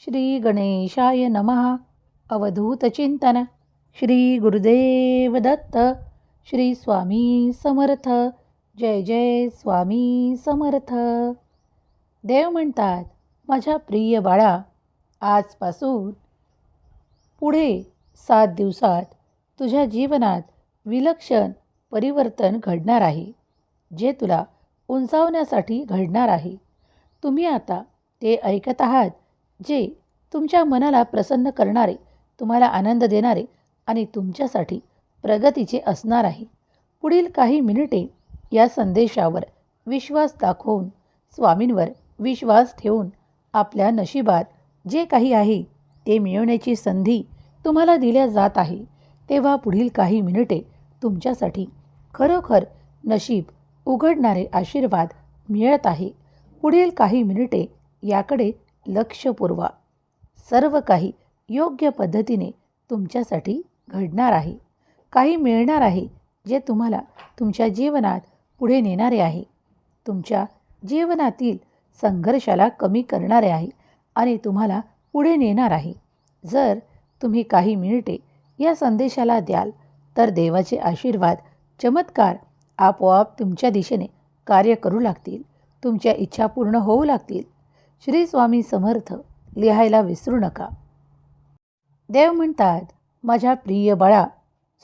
श्री गणेशाय नमः. अवधूतचिंतन श्री गुरुदेव दत्त श्री स्वामी समर्थ. जय जय स्वामी समर्थ. देव म्हणतात माझ्या प्रिय बाळा आजपासून पुढे सात दिवसात तुझ्या जीवनात विलक्षण परिवर्तन घडणार आहे जे तुला उंचावण्यासाठी घडणार आहे. तुम्ही आता ते ऐकत आहात जे तुमच्या मनाला प्रसन्न करणारे तुम्हाला आनंद देणारे आणि तुमच्यासाठी प्रगतीचे असणार आहे. पुढील काही मिनिटे या संदेशावर विश्वास दाखवून स्वामींवर विश्वास ठेवून आपल्या नशिबात जे काही आहे ते मिळवण्याची संधी तुम्हाला दिल्या जात आहे. तेव्हा पुढील काही मिनिटे तुमच्यासाठी खरोखर नशीब उघडणारे आशीर्वाद मिळत आहे. पुढील काही मिनिटे याकडे लक्ष पुरवा सर्व काही योग्य पद्धतीने तुमच्यासाठी घडणार आहे. काही मिळणार आहे जे तुम्हाला तुमच्या जीवनात पुढे नेणारे आहे. तुमच्या जीवनातील संघर्षाला कमी करणारे आहे आणि तुम्हाला पुढे नेणार आहे. जर तुम्ही काही मिनिटे या संदेशाला द्याल तर देवाचे आशीर्वाद चमत्कार आपोआप तुमच्या दिशेने कार्य करू लागतील. तुमच्या इच्छा पूर्ण होऊ लागतील. श्री स्वामी समर्थ लिहायला विसरू नका. देव म्हणतात माझ्या प्रिय बाळा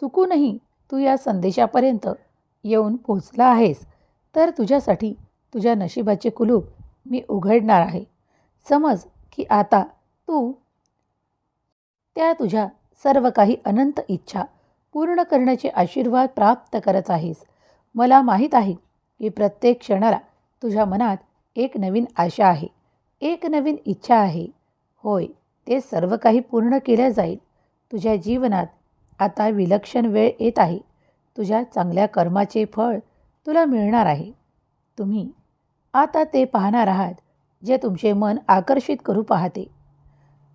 चुकूनही तू या संदेशापर्यंत येऊन पोचला आहेस तर तुझ्यासाठी तुझ्या नशिबाचे कुलूप मी उघडणार आहे. समज की आता तू त्या तुझ्या सर्व काही अनंत इच्छा पूर्ण करण्याचे आशीर्वाद प्राप्त करत आहेस. मला माहीत आहे की प्रत्येक क्षणाला तुझ्या मनात एक नवीन आशा आहे. एक नवीन इच्छा आहे. होय ते सर्व काही पूर्ण केल्या जाईल. तुझ्या जीवनात आता विलक्षण वेळ येत आहे. तुझ्या चांगल्या कर्माचे फळ तुला मिळणार आहे. तुम्ही आता ते पाहणार आहात जे तुमचे मन आकर्षित करू पाहते.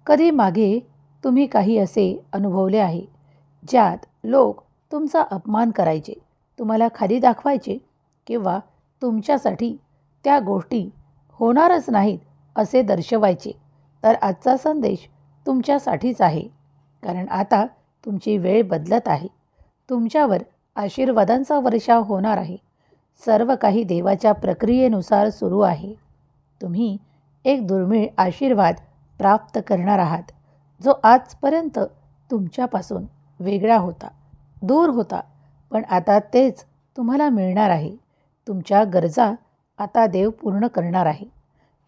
कधी मागे तुम्ही काही असे अनुभवले आहे ज्यात लोक तुमचा अपमान करायचे तुम्हाला खाली दाखवायचे किंवा तुमच्यासाठी त्या गोष्टी होणारच नाहीत असे दर्शवायचे. तर आजचा संदेश तुमच्यासाठीच आहे. कारण आता तुमची वेळ बदलत आहे. तुमच्यावर आशीर्वादांचा वर्षाव होणार आहे. सर्व काही देवाच्या प्रक्रियेनुसार सुरू आहे. तुम्ही एक दुर्मिळ आशीर्वाद प्राप्त करणार आहात. जो आजपर्यंत तुमच्यापासून वेगळा होता दूर होता. पण आता तेच तुम्हाला मिळणार आहे. तुमच्या गरजा आता देव पूर्ण करणार आहे.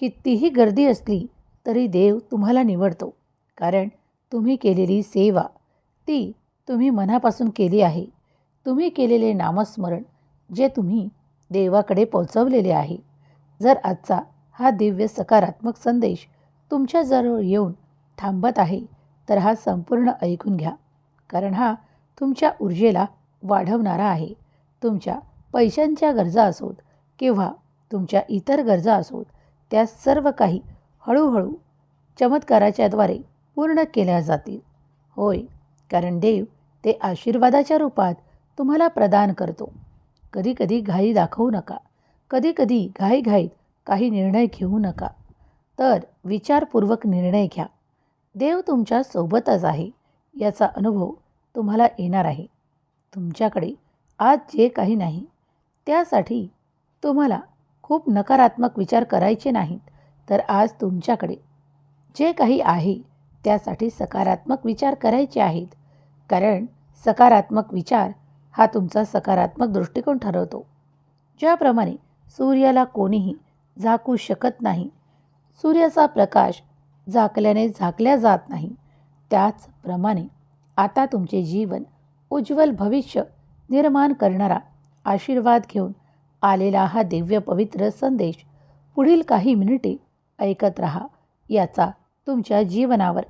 कितीही गर्दी असली तरी देव तुम्हाला निवडतो. कारण तुम्ही केलेली सेवा ती तुम्ही मनापासून केली आहे. तुम्ही केलेले नामस्मरण जे तुम्ही देवाकडे पोचवलेले आहे. जर आजचा हा दिव्य सकारात्मक संदेश तुमच्याजवळ येऊन थांबत आहे तर हा संपूर्ण ऐकून घ्या. कारण हा तुमच्या ऊर्जेला वाढवणारा आहे. तुमच्या पैशांच्या गरजा असोत किंवा तुमच्या इतर गरजा असोत त्या सर्व काही हळूहळू चमत्काराच्याद्वारे पूर्ण केल्या जातील. होय कारण देव ते आशीर्वादाच्या रूपात तुम्हाला प्रदान करतो. कधीकधी घाई दाखवू नका. कधीकधी घाईघाईत काही निर्णय घेऊ नका. तर विचारपूर्वक निर्णय घ्या. देव तुमच्या सोबतच आहे याचा अनुभव तुम्हाला येणार आहे. तुमच्याकडे आज जे काही नाही त्यासाठी तुम्हाला खूप नकारात्मक विचार करायचे नाहीत. तर आज तुमच्याकडे जे काही आहे त्यासाठी सकारात्मक विचार करायचे आहेत. कारण सकारात्मक विचार हा तुमचा सकारात्मक दृष्टिकोन ठरवतो. ज्याप्रमाणे सूर्याला कोणीही झाकू शकत नाही. सूर्याचा प्रकाश झाकल्याने झाकल्या जात नाही. त्याचप्रमाणे आता तुमचे जीवन उज्ज्वल भविष्य निर्माण करणारा आशीर्वाद घेऊन आलेला हा दिव्य पवित्र संदेश पुढील काही मिनिटे ऐकत राहा. याचा तुमच्या जीवनावर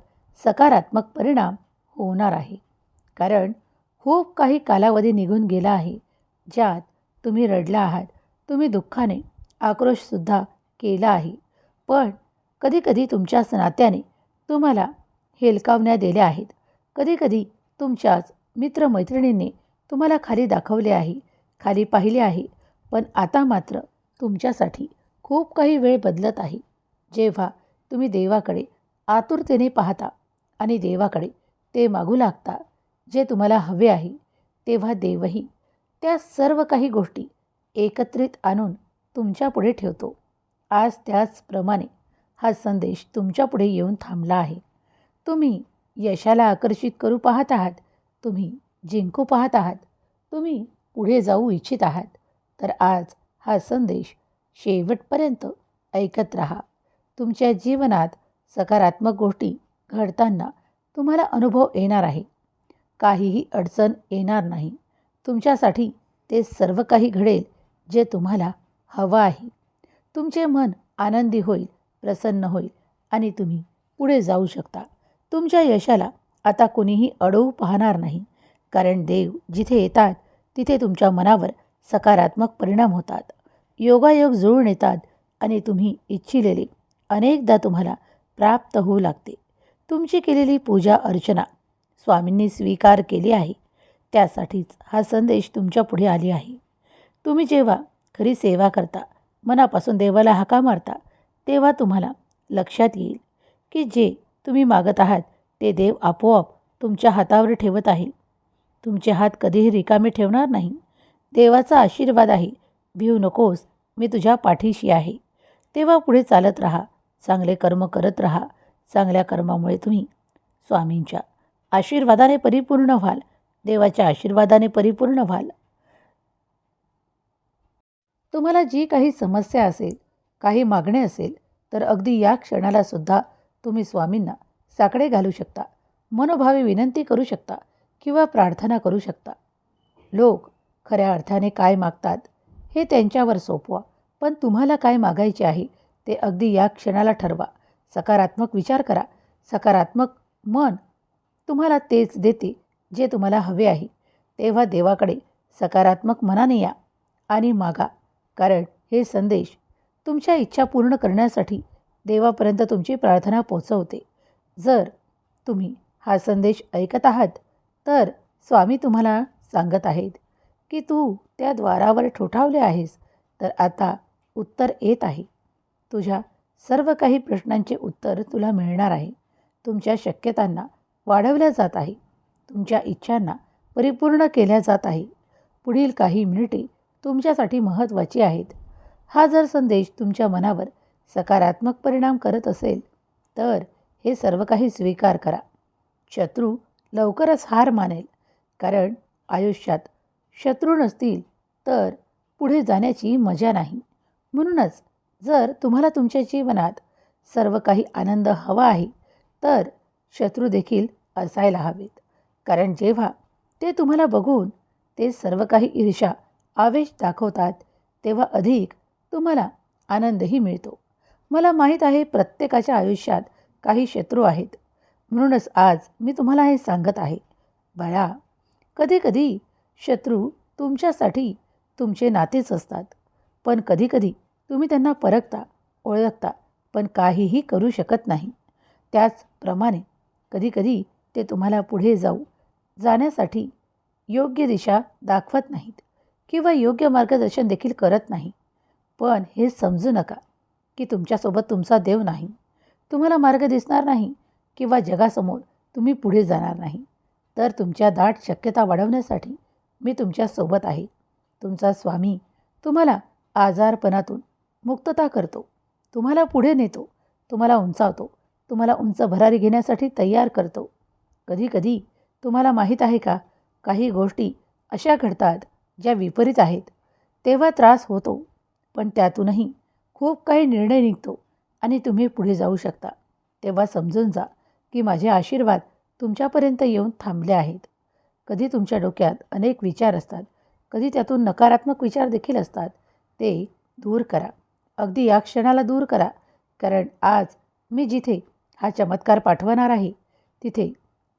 सकारात्मक परिणाम होणार आहे. कारण खूप काही कालावधी निघून गेला आहे. ज्यात तुम्ही रडला आहात. तुम्ही दुःखाने आक्रोशसुद्धा केला आहे. पण कधीकधी तुमच्याच नात्याने तुम्हाला हेलकावण्या दिल्या आहेत. कधीकधी तुमच्याच मित्रमैत्रिणींनी तुम्हाला खाली दाखवले आहे. खाली पाहिले आहे. पण आता मात्र तुमच्यासाठी खूप काही वेळ बदलत आहे. जेव्हा तुम्ही देवाकडे आतुरतेने पाहता आणि देवाकडे ते मागू लागता जे तुम्हाला हवे आहे तेव्हा देवही त्या सर्व काही गोष्टी एकत्रित आणून तुमच्यापुढे ठेवतो. आज त्याचप्रमाणे हा संदेश तुमच्यापुढे येऊन थांबला आहे. तुम्ही यशाला आकर्षित करू पाहत आहात तुम्ही जिंकू पाहत आहात तुम्ही पुढे जाऊ इच्छित आहात. तर आज हा संदेश शेवटपर्यंत ऐकत राहा. तुमच्या जीवनात सकारात्मक गोष्टी घडताना तुम्हाला अनुभव येणार आहे. काहीही अडचण येणार नाही. तुमच्यासाठी ते सर्व काही घडेल जे तुम्हाला हवं आहे. तुमचे मन आनंदी होईल प्रसन्न होईल आणि तुम्ही पुढे जाऊ शकता. तुमच्या यशाला आता कोणीही अडवू पाहणार नाही. कारण देव जिथे येतात तिथे तुमच्या मनावर सकारात्मक परिणाम होतात. योगायोग जुळून येतात आणि तुम्ही इच्छिलेले अनेकदा तुम्हाला प्राप्त होऊ लागते. तुमची केलेली पूजा अर्चना स्वामींनी स्वीकार केली आहे. त्यासाठीच हा संदेश तुमच्यापुढे आली आहे. तुम्ही जेव्हा खरी सेवा करता मनापासून देवाला हाका मारता तेव्हा तुम्हाला लक्षात येईल की जे तुम्ही मागत आहात ते देव आपोआप तुमच्या हातावर ठेवत आहे. तुमचे हात कधीही रिकामे ठेवणार नाही. देवाचा आशीर्वाद आहे. भिऊ नकोस मी तुझ्या पाठीशी आहे. तेव्हा पुढे चालत राहा. चांगले कर्म करत राहा. चांगल्या कर्मामुळे तुम्ही स्वामींच्या आशीर्वादाने परिपूर्ण व्हाल. देवाच्या आशीर्वादाने परिपूर्ण व्हाल. तुम्हाला जी काही समस्या असेल काही मागणे असेल तर अगदी या क्षणाला सुद्धा तुम्ही स्वामींना साकडे घालू शकता. मनोभावे विनंती करू शकता किंवा प्रार्थना करू शकता. लोक खऱ्या अर्थाने काय मागतात हे त्यांच्यावर सोपवा. पण तुम्हाला काय मागायचे आहे ते अगदी या क्षणाला ठरवा. सकारात्मक विचार करा. सकारात्मक मन तुम्हाला तेच देते जे तुम्हाला हवे आहे. तेव्हा देवाकडे सकारात्मक मनाने या आणि मागा. कारण हे संदेश तुमच्या इच्छा पूर्ण करण्यासाठी देवापर्यंत तुमची प्रार्थना पोचवते जर तुम्ही हा संदेश ऐकत आहात तर स्वामी तुम्हाला सांगत आहेत की तू त्या द्वारावर ठोठावले आहेस तर आता उत्तर येत आहे. तुझ्या सर्व काही प्रश्नांचे उत्तर तुला मिळणार आहे. तुमच्या शक्यतांना वाढवल्या जात आहे. तुमच्या इच्छांना परिपूर्ण केल्या जात आहे. पुढील काही मिनिटे तुमच्यासाठी महत्त्वाची आहेत. हा जर संदेश तुमच्या मनावर सकारात्मक परिणाम करत असेल तर हे सर्व काही स्वीकार करा. शत्रू लवकरच हार मानेल कारण आयुष्यात शत्रू नसतील तर पुढे जाण्याची मजा नाही. म्हणूनच जर तुम्हाला तुमच्या जीवनात सर्व काही आनंद हवा आहे तर शत्रू देखील असायला हवेत. कारण जेव्हा ते तुम्हाला बघून ते सर्व काही ईर्षा आवेश दाखवतात तेव्हा अधिक तुम्हाला आनंदही मिळतो. मला माहीत आहे प्रत्येकाच्या आयुष्यात काही शत्रू आहेत. म्हणूनच आज मी तुम्हाला हे सांगत आहे. बाळा कधीकधी शत्रू तुमच्यासाठी तुमचे नातेच असतात. पण कधीकधी तुम्ही त्यांना परखता ओळखता पण काहीही करू शकत नाही. त्याचप्रमाणे कधीकधी ते तुम्हाला पुढे जाऊ जाण्यासाठी योग्य दिशा दाखवत नाहीत किंवा योग्य मार्गदर्शन देखील करत नाही. पण हे समजू नका की तुमच्यासोबत तुमचा देव नाही. तुम्हाला मार्ग दिसणार नाही किंवा जगासमोर तुम्ही पुढे जाणार नाही. तर तुमच्या दाट शक्यता वाढवण्यासाठी मी तुमच्यासोबत आहे. तुमचा स्वामी तुम्हाला आजारपणातून मुक्तता करतो. तुम्हाला पुढे नेतो. तुम्हाला उंचावतो. तुम्हाला उंच भरारी घेण्यासाठी तयार करतो. कधीकधी तुम्हाला माहीत आहे का काही गोष्टी अशा घडतात ज्या विपरीत आहेत. तेव्हा त्रास होतो पण त्यातूनही खूप काही निर्णय निघतो आणि तुम्ही पुढे जाऊ शकता. तेव्हा समजून जा की माझे आशीर्वाद तुमच्यापर्यंत येऊन थांबले आहेत. कधी तुमच्या डोक्यात अनेक विचार असतात कधी त्यातून नकारात्मक विचार देखील असतात ते दूर करा. अगदी या क्षणाला दूर करा कारण आज मी जिथे हा चमत्कार पाठवणार आहे तिथे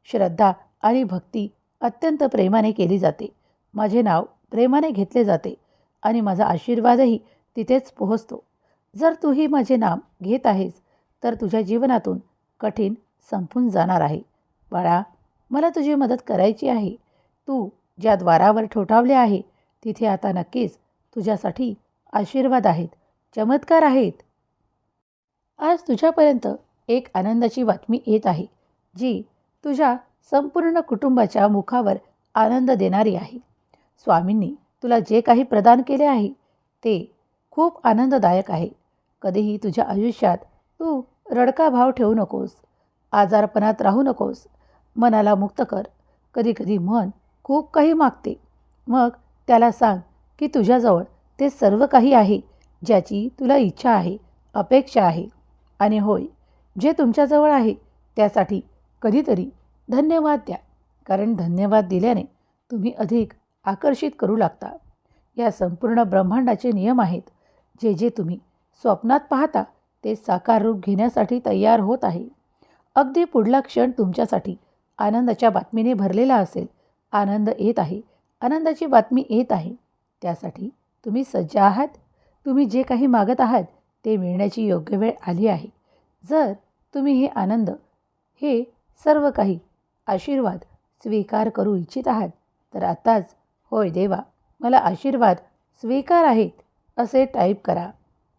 श्रद्धा आणि भक्ती अत्यंत प्रेमाने केली जाते. माझे नाव प्रेमाने घेतले जाते आणि माझा आशीर्वादही तिथेच पोहोचतो. जर तूही माझे नाम घेत आहेस तर तुझ्या जीवनातून कठीण संपून जाणार आहे. बाळा मला तुझी मदत करायची आहे. तू ज्या द्वारावर ठोठावले आहे तिथे आता नक्कीच तुझ्यासाठी आशीर्वाद आहेत. चमत्कार आहेत. आज तुझ्यापर्यंत एक आनंदाची बातमी येत आहे जी तुझ्या संपूर्ण कुटुंबाच्या मुखावर आनंद देणारी आहे. स्वामींनी तुला जे काही प्रदान केले आहे ते खूप आनंददायक आहे. कधीही तुझ्या आयुष्यात तू रडका भाव ठेवू नकोस आजारपणात राहू नकोस मनाला मुक्त कर. कधीकधी मन खूप काही मागते. मग त्याला सांग की तुझ्याजवळ ते सर्व काही आहे ज्याची तुला इच्छा आहे अपेक्षा आहे. आणि होय जे तुमच्याजवळ आहे त्यासाठी कधीतरी धन्यवाद द्या. कारण धन्यवाद दिल्याने तुम्ही अधिक आकर्षित करू लागता. या संपूर्ण ब्रह्मांडाचे नियम आहेत. जे जे तुम्ही स्वप्नात पाहता ते साकार रूप घेण्यासाठी तयार होत आहे. अगदी पुढला क्षण तुमच्यासाठी आनंदाच्या बातमीने भरलेला असेल. आनंद येत आहे. आनंदाची बातमी येत आहे. त्यासाठी तुम्ही सज्ज आहात. तुम्ही जे काही मागत आहात ते मिळण्याची योग्य वेळ आली आहे. जर तुम्ही हे आनंद हे सर्व काही आशीर्वाद स्वीकार करू इच्छित आहात तर आत्ताच होय देवा मला आशीर्वाद स्वीकार आहेत असे टाईप करा.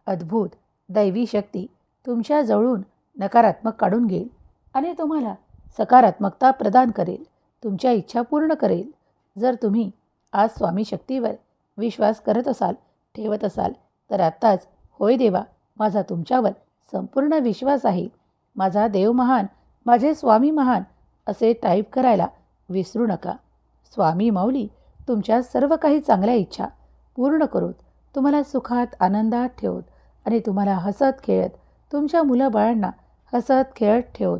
अद्भुत दैवी शक्ती तुमच्या जवळून नकारात्मक काढून घेईल. आणि तुम्हाला सकारात्मकता प्रदान करेल तुमच्या इच्छा पूर्ण करेल. जर तुम्ही आज स्वामी शक्तीवर विश्वास करत असाल ठेवत असाल तर आत्ताच होय देवा माझा तुमच्यावर संपूर्ण विश्वास आहे. माझा देव महान माझे स्वामी महान असे टाईप करायला विसरू नका. स्वामी माऊली तुमच्या सर्व काही चांगल्या इच्छा पूर्ण करोत. तुम्हाला सुखात आनंदात ठेवत आणि तुम्हाला हसत खेळत तुमच्या मुलाबाळांना हसत खेळत ठेवत.